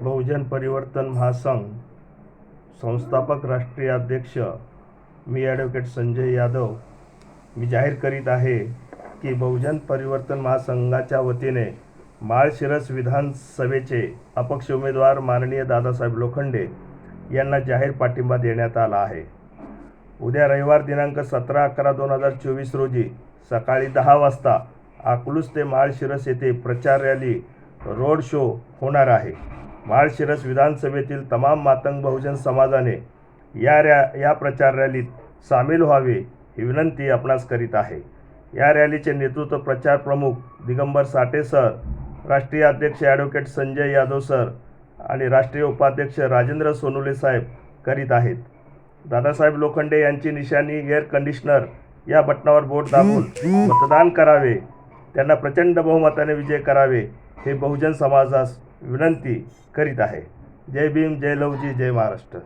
बहुजन परिवर्तन महासंघ संस्थापक राष्ट्रीय अध्यक्ष मी ॲडव्होकेट संजय यादव. मी जाहीर करीत आहे की बहुजन परिवर्तन महासंघाच्या वतीने माळशिरस विधानसभेचे अपक्ष उमेदवार माननीय दादासाहेब लोखंडे यांना जाहीर पाठिंबा देण्यात आला आहे. उद्या रविवार दिनांक सतरा अकरा दोन हजार चोवीस रोजी सकाळी दहा वाजता अकलूज ते माळशिरस येथे प्रचार रॅली रोड शो होणार आहे. माळशिरस विधानसभेतील तमाम मातंग बहुजन समाजाने या रॅ या प्रचार रॅलीत सामील व्हावे ही विनंती आपणास करीत आहे. या रॅलीचे नेतृत्व प्रचार प्रमुख दिगंबर साठे सर राष्ट्रीय अध्यक्ष ॲडव्होकेट संजय यादव सर आणि राष्ट्रीय उपाध्यक्ष राजेंद्र सोनुले साहेब करीत आहेत. दादासाहेब लोखंडे यांची निशाणी एअर कंडिशनर या बटनावर बोट दाबून मतदान करावे त्यांना प्रचंड बहुमताने विजय करावे हे बहुजन समाजास विनंती करीत आहे. जय भीम जय लवजी जय महाराष्ट्र.